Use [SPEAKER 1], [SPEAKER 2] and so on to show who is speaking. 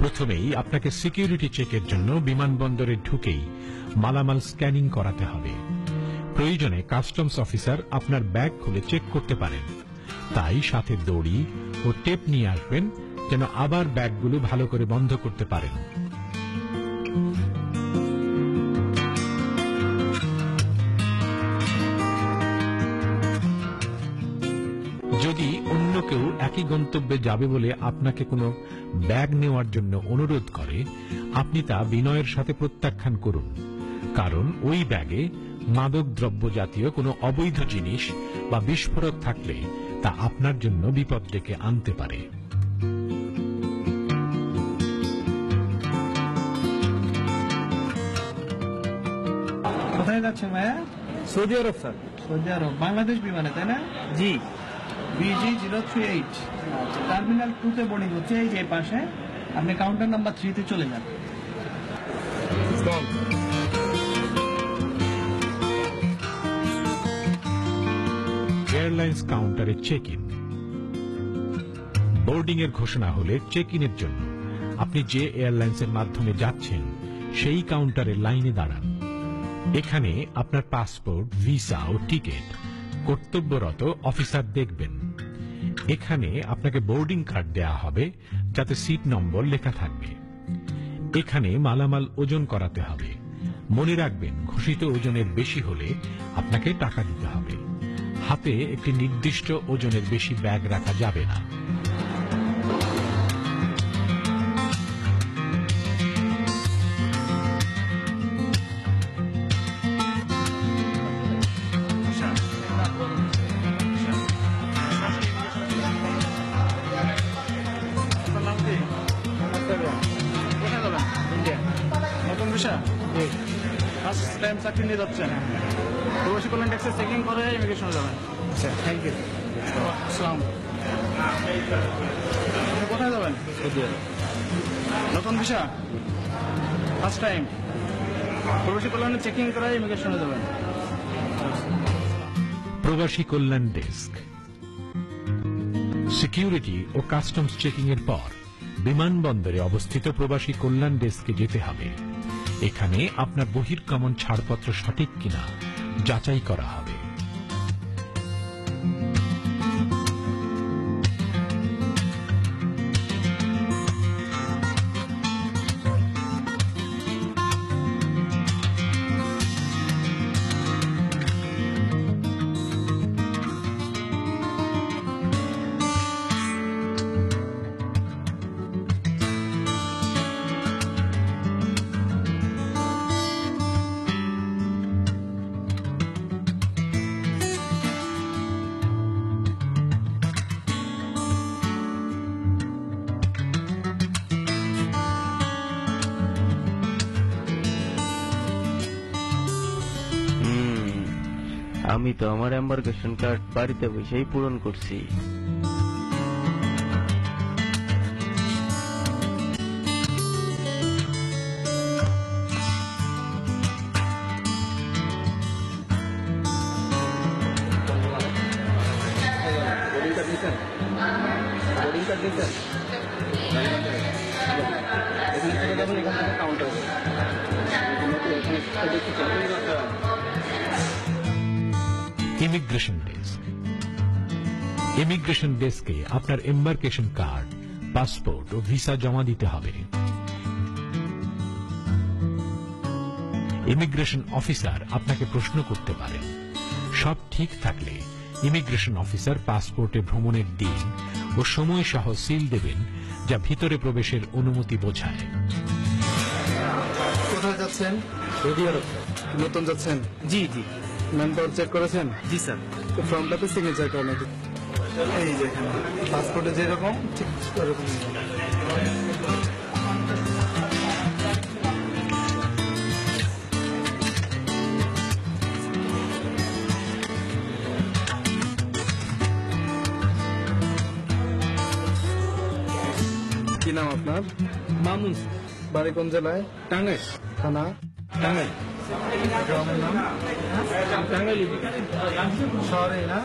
[SPEAKER 1] প্রথমেই আপনাকে সিকিউরিটি চেকের জন্য বিমানবন্দরে ঢুকেই মালামাল স্ক্যানিং করাতে হবে। প্রয়োজনে কাস্টমস অফিসার আপনার ব্যাগ খুলে চেক করতে পারেন। তাই সাথে দড়ি ও টেপ নিয়ে আসবেন যেন আবার ব্যাগগুলো ভালো করে বন্ধ করতে পারেন। একই গন্তব্যে যাবে বলে আপনাকে কোনো ব্যাগ নেওয়ার জন্য অনুরোধ করে আপনি তা বিনয়ের সাথে প্রত্যাখ্যান করুন। কারণ ওই ব্যাগে মাদক দ্রব্য জাতীয় কোনো অবৈধ জিনিস বা বিস্ফোরক থাকলে তা আপনার জন্য বিপদ ডেকে আনতে পারে।
[SPEAKER 2] কোথায় যাচ্ছেন ভাইয়া?
[SPEAKER 3] Saudi Arab sir.
[SPEAKER 2] Saudi Arab Bangladesh বিমানে তাই না?
[SPEAKER 3] জি।
[SPEAKER 2] BG zero three eight terminal টুতে বোর্ডিং হচ্ছে, এই যে পাশে। আপনি কাউন্টার নাম্বার থ্রিতে চলে যান।
[SPEAKER 1] এয়ারলাইন্স কাউন্টারে চেক ইন বোর্ডিং এর ঘোষণা হলে চেক ইনের জন্য আপনি যে এয়ারলাইন্সের মাধ্যমে যাচ্ছেন, সেই কাউন্টারে লাইনে দাঁড়ান। এখানে আপনার পাসপোর্ট ভিসা ও টিকিট কর্তব্যরত অফিসার দেখবেন। এখানে আপনাকে বোর্ডিং কার্ড দেয়া হবে, যাতে সিট নম্বর লেখা থাকবে। এখানে মালামাল ওজন করাতে হবে। মনে রাখবেন, ঘোষিত ওজনের বেশি হলে আপনাকে টাকা দিতে হবে। হাতে একটি নির্দিষ্ট ওজনের বেশি ব্যাগ রাখা যাবে না।
[SPEAKER 2] নতুন ফার্স্ট টাইম চাকরি নিয়ে যাচ্ছেন। প্রবাসী কল্যাণ ট্যাক্সের চেকিং করে ইমিগ্রেশনে যাবেন। আচ্ছা থ্যাংক ইউ আসসালাম কোথায় যাবেন? নতুন ভিসা? ফার্স্ট টাইম প্রবাসী কল্যাণে চেকিং করে ইমিগ্রেশনে যাবেন।
[SPEAKER 1] প্রবাসী কল্যাণ ডেস্ক। সিকিউরিটি ও কাস্টমস চেকিং এর পর বিমানবন্দরে অবস্থিত প্রবাসী কল্যাণ ডেস্কে যেতে হবে। এখানে আপনার বহির্গমন ছাড়পত্র সঠিক কিনা যাচাই করা হবে।
[SPEAKER 4] আমি তো আমার এম্বার্কেশন কার্ড বাড়িতে বসেই পূরণ করছি।
[SPEAKER 3] বোর্ডিং
[SPEAKER 1] ইমিগ্রেশন ডেস্ক ইমিগ্রেশন ডেস্কে আপনার এম্বার্কেশন কার্ড পাসপোর্ট ও ভিসা জমা দিতে হবে। ইমিগ্রেশন অফিসার আপনাকে প্রশ্ন করতে পারেন সব ঠিক থাকলে ইমিগ্রেশন অফিসার পাসপোর্টে ভ্রমণের দিন ও সময় সহ সিল দেবেন যা ভিতরে প্রবেশের অনুমতি বোঝায়।
[SPEAKER 2] কোথায় যাচ্ছেন? নতুন যাচ্ছেন?
[SPEAKER 3] জি জি।
[SPEAKER 2] ম্যান পাওয়ার চেক করেছেন?
[SPEAKER 3] জি স্যার।
[SPEAKER 2] ফর্মটাতে সিগনেচার করেন এই যে এখানে। পাসপোর্টে যেরকম ঠিক ওরকম কি নাম আপনার?
[SPEAKER 3] মামুন
[SPEAKER 2] বাড়ি কোন জেলায়?
[SPEAKER 3] টাঙ্গাইল।
[SPEAKER 2] থানা?
[SPEAKER 3] টাঙ্গাইল।
[SPEAKER 2] গ্রামের নাম
[SPEAKER 3] টাঙ্গাইল
[SPEAKER 2] শহরে না